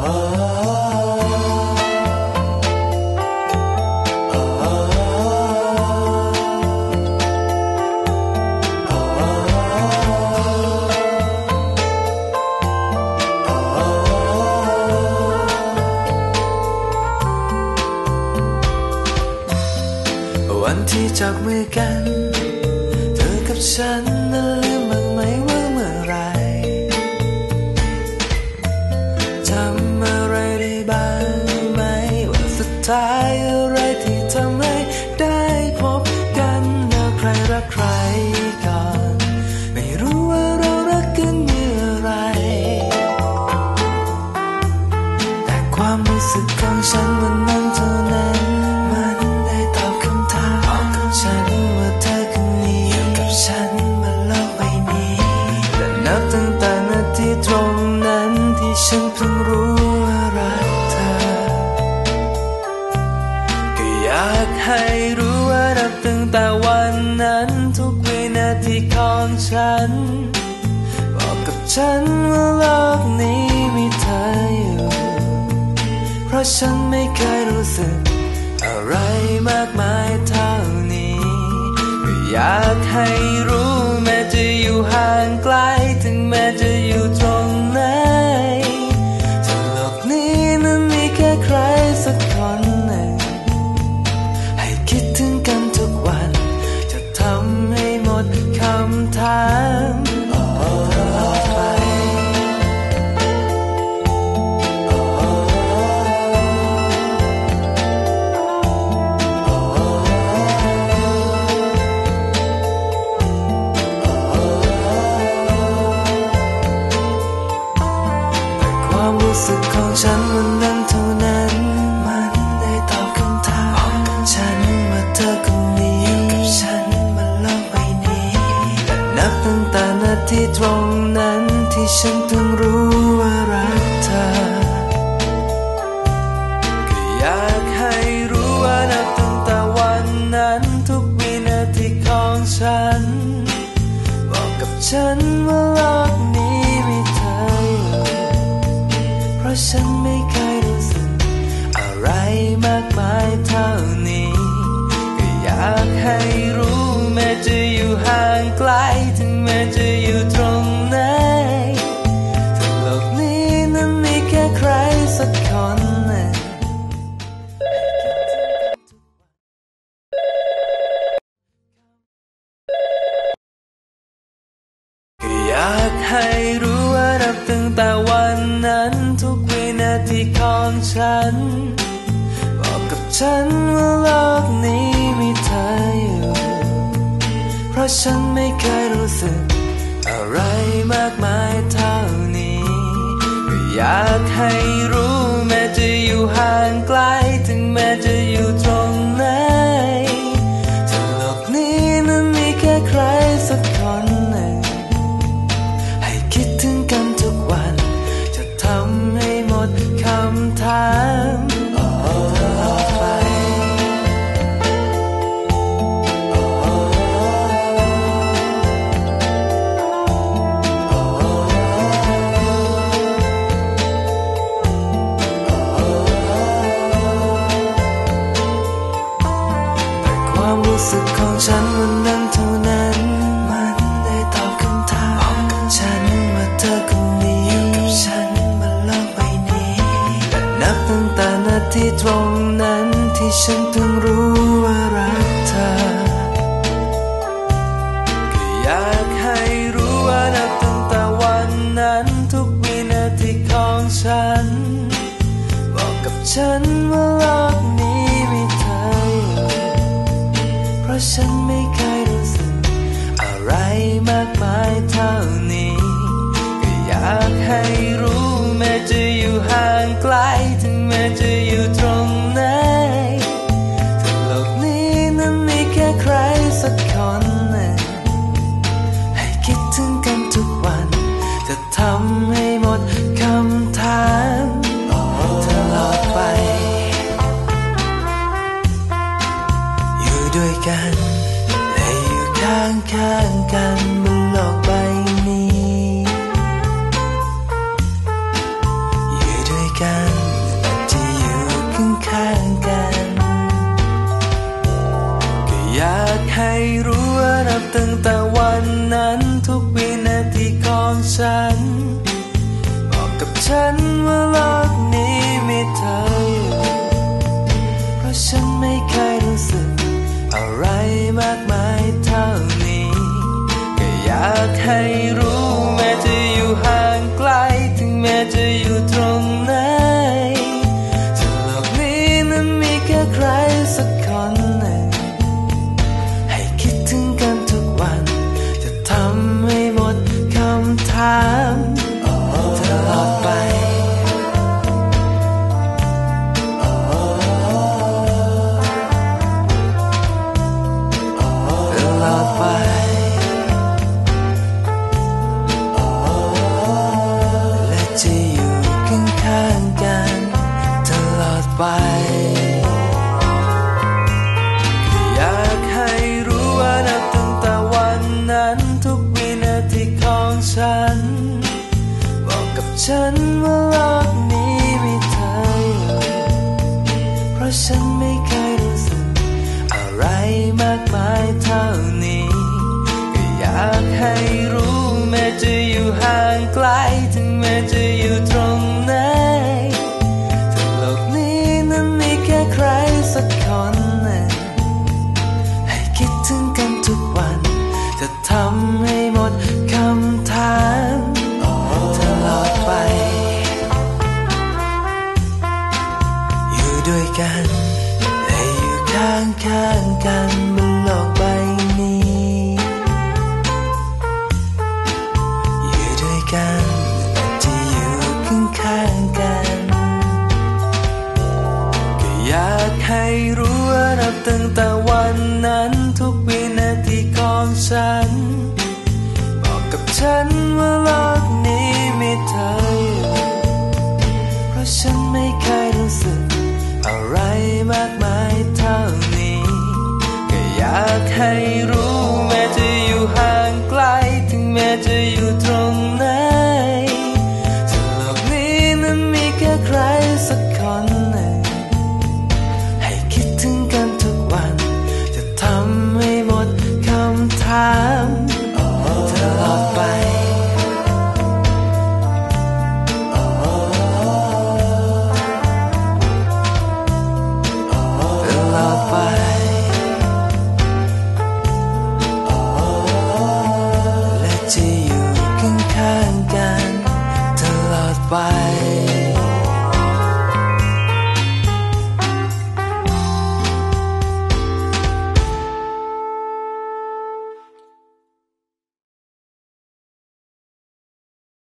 วันที่จับมือกัน เธอกับฉัน สายอะไรที่ทำให้ได้พบกันนะใครรักใครก่อนไม่รู้ว่าเรารักกันเมื่อไร แต่ความรู้สึกของฉันวันนั้น ฉัน บอกกับฉันว่าโลกนี้มีเธออยู่ เพราะฉันไม่เคยรู้สึก อะไรมากมายเท่านี้ อยากให้รู้ ที่ตรงนั้นที่ฉันเพิ่งรู้ว่ารักเธอ ก็อยากให้รู้ว่านับตั้งแต่วันนั้น ทุกวินาทีของฉัน บอกกับฉัน น บอกกับฉันว่าโลกนี้มีเธออยู่ เพราะฉันไม่เคยรู้สึกอะไรมากมาย ความรู้สึกของฉันวันนั้นเท่านั้น มันได้ตอบคำถามของฉันว่าเธอคนนี้อยู่กับฉันบนโลกใบนี้และนับตั้งแต่นาทีตรงนั้นที่ฉันเพิ่งรู้ว่ารักเธอก็อยากให้รู้ว่านับตั้งแต่วันนั้น ทุกวินาทีของฉัน บอกกับฉัน ฉันไม่เคยรู้สึกอะไรมากมายเท่านี้ก็อยากให้รู้ ข้างกันบนโลกใบนี้อยู่ด้วยกันจะอยู่ข้างข้างกันก็อยากให้รู้ว่านับตั้งแต่วันนั้นทุกวินาทีของฉันบอกกับฉันว่าเราา ทุกวินาทีของฉัน บอกกับฉันว่าโลกนี้มีเธออยู่เพราะฉันไม่เคยรู้สึกอะไรมากมายเท่านี้ก็อยากให้ กันแต่จะอยู่ข้างๆกันก็อยากให้รู้ว่านับตั้งแต่วันนั้นทุกวินาทีของฉัน บอกกับฉันว่าโลกนี้มีเธออยู่เพราะฉันไม่เคยรู้สึกอะไรมากมายเท่านี้ ก็อยากให้รู้ Bye.